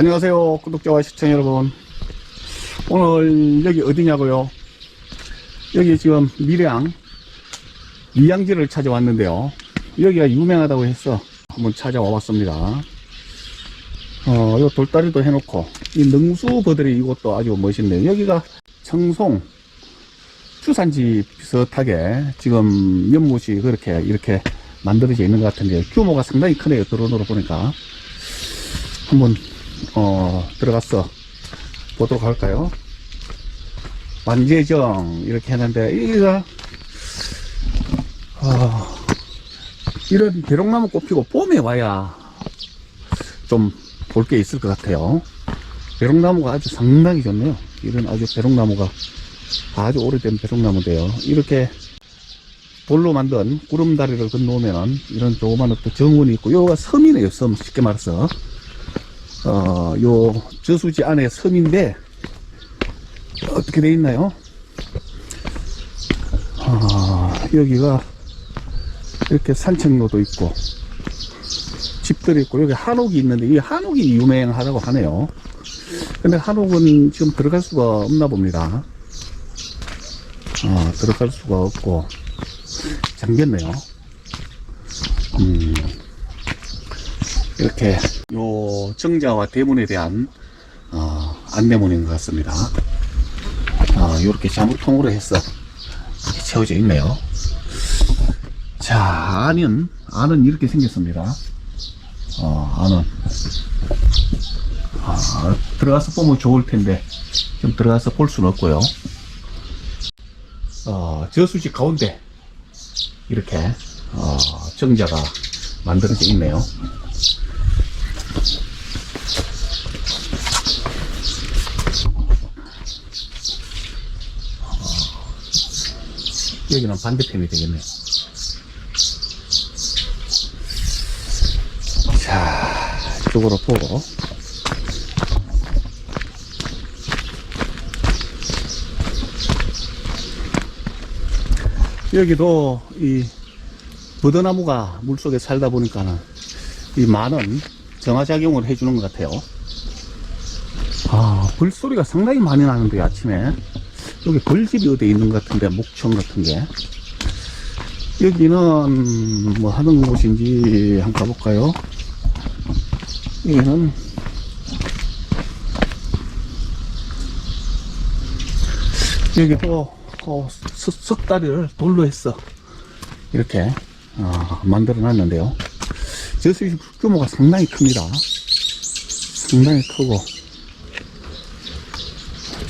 안녕하세요 구독자와 시청자 여러분. 오늘 여기 어디냐고요? 여기 지금 밀양 미양지를 찾아왔는데요. 여기가 유명하다고 해서 한번 찾아와 봤습니다. 어, 요 돌다리도 해놓고 이 능수 버들이 이곳도 아주 멋있네요 여기가 청송 주산지 비슷하게 지금 연못이 그렇게 이렇게 만들어져 있는 것 같은데 규모가 상당히 크네요 드론으로 보니까. 한번 어, 들어가서 보도록 할까요? 완제정 이렇게 했는데 여기가 어, 이런 대롱나무 꽃피고 봄에 와야 좀 볼 게 있을 것 같아요. 배롱나무가 아주 상당히 좋네요. 이런 아주 배롱나무가 아주 오래된 배롱나무인데요. 이렇게 돌로 만든 구름다리를 건너오면은 이런 조그만 어떤 정원이 있고, 요가 섬이네요, 섬. 쉽게 말해서. 어, 요 저수지 안에 섬인데, 어떻게 돼 있나요? 아, 여기가 이렇게 산책로도 있고, 집들이 있고, 여기 한옥이 있는데, 이 한옥이 유명하다고 하네요. 근데 한옥은 지금 들어갈 수가 없나 봅니다. 어, 들어갈 수가 없고, 잠겼네요. 음, 이렇게, 요 정자와 대문에 대한, 어, 안내문인 것 같습니다. 어, 요렇게 자물통으로 해서 이렇게 채워져 있네요. 자, 안은, 안은 이렇게 생겼습니다. 어, 안은. 아, 들어가서 보면 좋을 텐데, 좀 들어가서 볼 수는 없고요. 어, 저수지 가운데, 이렇게, 어, 정자가 만들어져 있네요. 여기는 반대편이 되겠네요. 자, 이쪽으로 보고. 여기도 이 버드나무가 물속에 살다 보니까는 이 많은 정화작용을 해주는 것 같아요. 아, 불소리가 상당히 많이 나는데요, 아침에. 여기 벌집이 어디 있는 것 같은데, 목청 같은 게. 여기는 뭐 하는 곳인지 한번 가볼까요? 여기는 여기도 어, 석, 석다리를 돌로 했어 이렇게 어, 만들어 놨는데요 저수지 규모가 상당히 큽니다 상당히 크고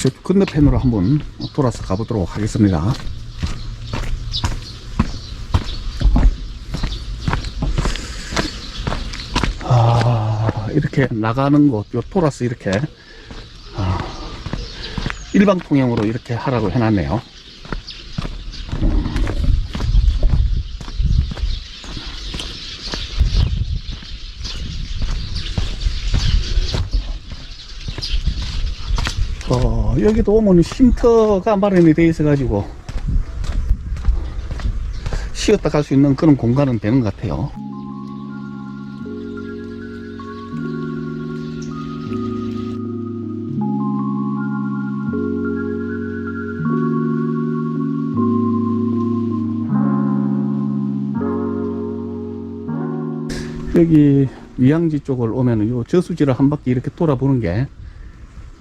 저 건너편으로 한번 돌아서 가보도록 하겠습니다 아, 이렇게 나가는 곳, 요 돌아서 이렇게 아, 일방 통행으로 이렇게 하라고 해놨네요. 어, 여기도 오면 쉼터가 마련이 되어 있어 가지고 쉬었다 갈 수 있는 그런 공간은 되는 것 같아요. 여기 위양지 쪽을 오면은 요 저수지를 한 바퀴 이렇게 돌아보는 게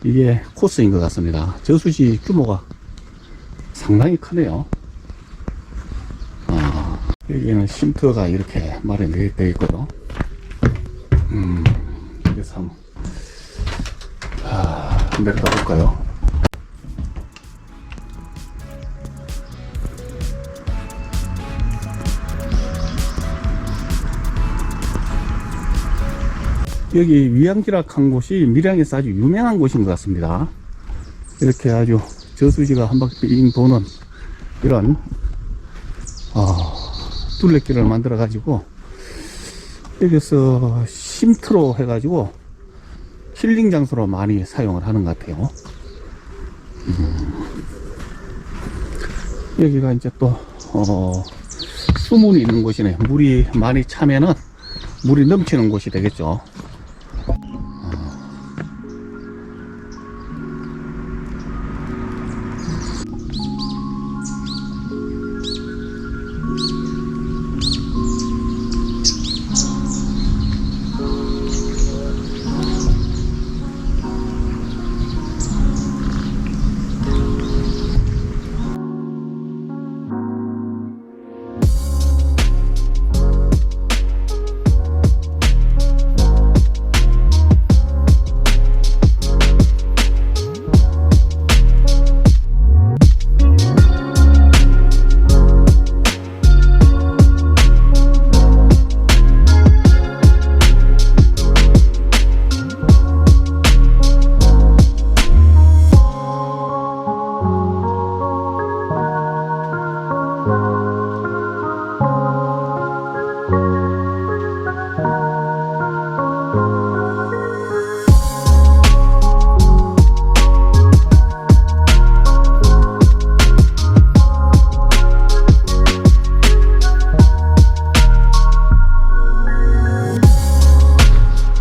이게 코스인 것 같습니다. 저수지 규모가 상당히 크네요. 아, 여기는 쉼터가 이렇게 마련되어 있고요. 음, 여기서 한번 아, 내려가 볼까요? 여기 위양지락 한 곳이 밀양에서 아주 유명한 곳인 것 같습니다. 이렇게 아주 저수지가 한 바퀴 빙 도는 이런 어, 둘레길을 만들어 가지고 여기서 쉼트로 해 가지고 힐링 장소로 많이 사용을 하는 것 같아요. 음, 여기가 이제 또 어, 수문이 있는 곳이네. 물이 많이 차면은 물이 넘치는 곳이 되겠죠.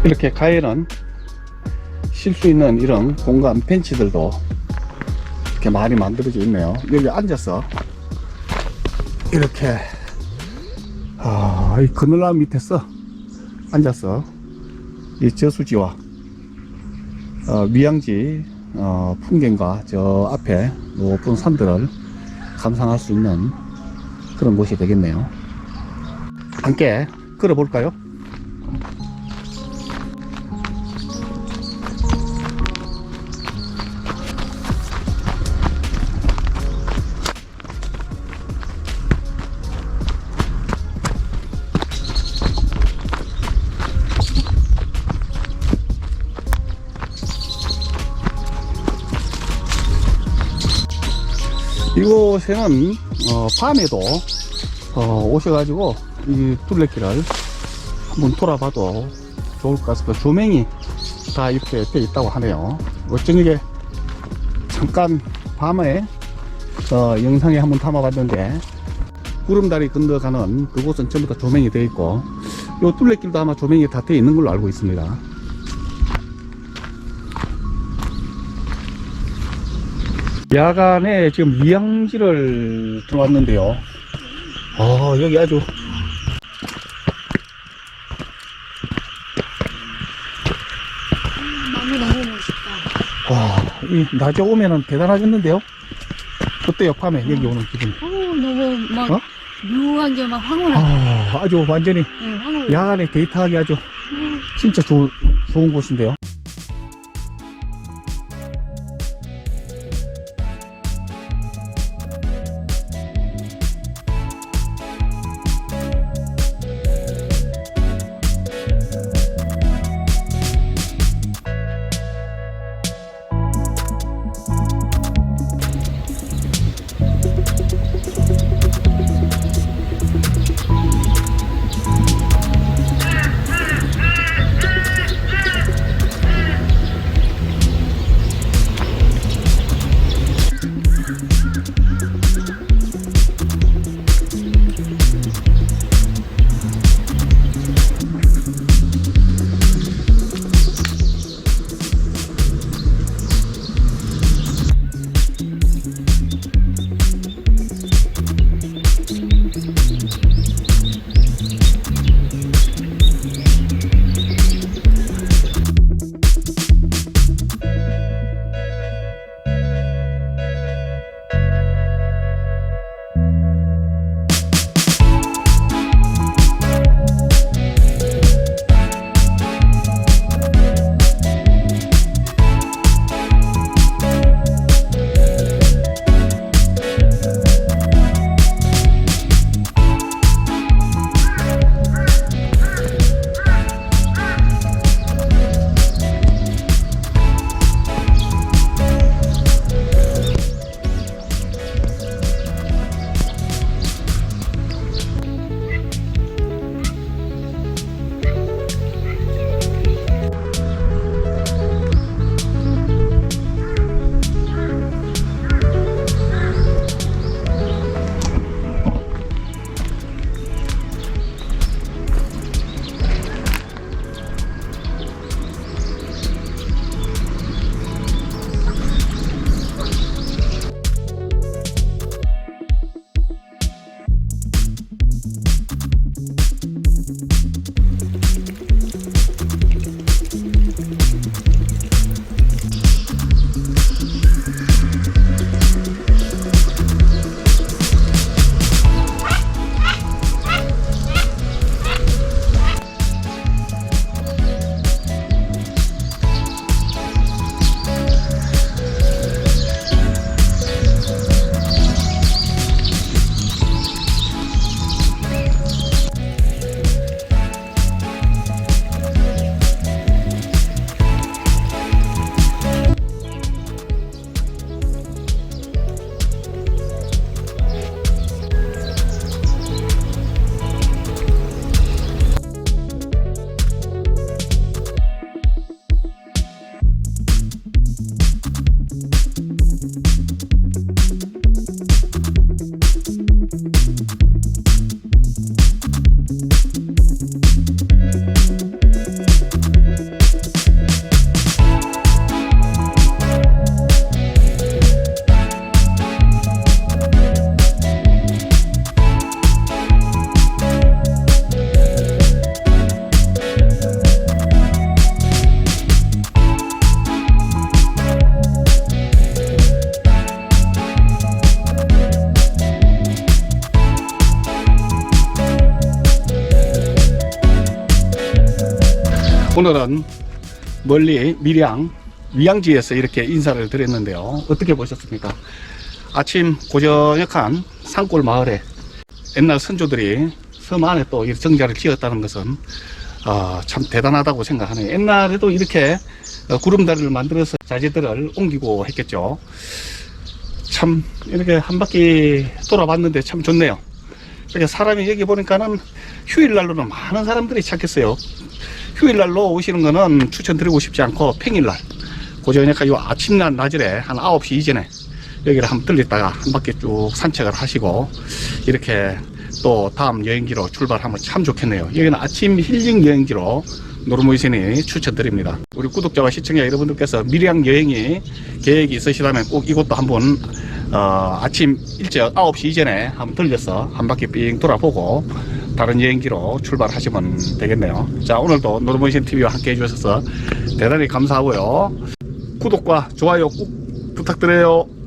이렇게 가에는 쉴수 있는 이런 공간 벤치들도 이렇게 많이 만들어져 있네요. 여기 앉아서 이렇게 아, 이 그늘나무 밑에서 앉아서 이 저수지와 어, 미양지 어, 풍경과 저 앞에 높은 산들을 감상할 수 있는 그런 곳이 되겠네요. 함께 걸어볼까요? 이곳에는 어, 밤에도 어, 오셔가지고 이 둘레길을 한번 돌아봐도 좋을 것 같습니다. 조명이 다 이렇게 돼 있다고 하네요. 어쩌게 잠깐 밤에 어, 영상에 한번 담아봤는데 구름다리 건너가는 그곳은 전부 다 조명이 되어 있고 요 둘레길도 아마 조명이 다 되어 있는 걸로 알고 있습니다. 야간에 지금 미양지를 들어왔는데요. 아, 여기 아주 나무 너무 멋있다. 와, 이 낮에 오면은 대단하겠는데요? 어때요, 밤에 여기 오는 기분? 어우, 너무 막 어? 묘한 게 막 황홀하다. 아, 아주 완전히 네, 황홀. 야간에 데이트하기 아주 진짜 좋, 좋은 곳인데요. 오늘은 멀리 밀양 위양지에서 이렇게 인사를 드렸는데요. 어떻게 보셨습니까? 아침 고저녁한 산골 마을에 옛날 선조들이 섬 안에 또이 정자를 지었다는 것은 어, 참 대단하다고 생각하네요. 옛날에도 이렇게 어, 구름다리를 만들어서 자재들을 옮기고 했겠죠. 참 이렇게 한 바퀴 돌아봤는데 참 좋네요. 그래서 사람이 여기 보니까는 휴일날로는 많은 사람들이 찾겠어요. 휴일날로 오시는 거는 추천드리고 싶지 않고 평일날 고저녁까 요 아침날 낮에 한 9시 이전에 여기를 한번 들렸다가 한 바퀴 쭉 산책을 하시고 이렇게 또 다음 여행지로 출발하면 참 좋겠네요. 여기는 아침 힐링 여행지로 노르모이신이 추천드립니다. 우리 구독자와 시청자 여러분들께서 밀양 여행이 계획이 있으시다면 꼭 이곳도 한번 어, 아침 일찍 9시 이전에 한번 들려서 한 바퀴 삥 돌아보고 다른 여행지로 출발하시면 되겠네요. 자, 오늘도 노르모이신 TV와 함께 해주셔서 대단히 감사하고요. 구독과 좋아요 꼭 부탁드려요.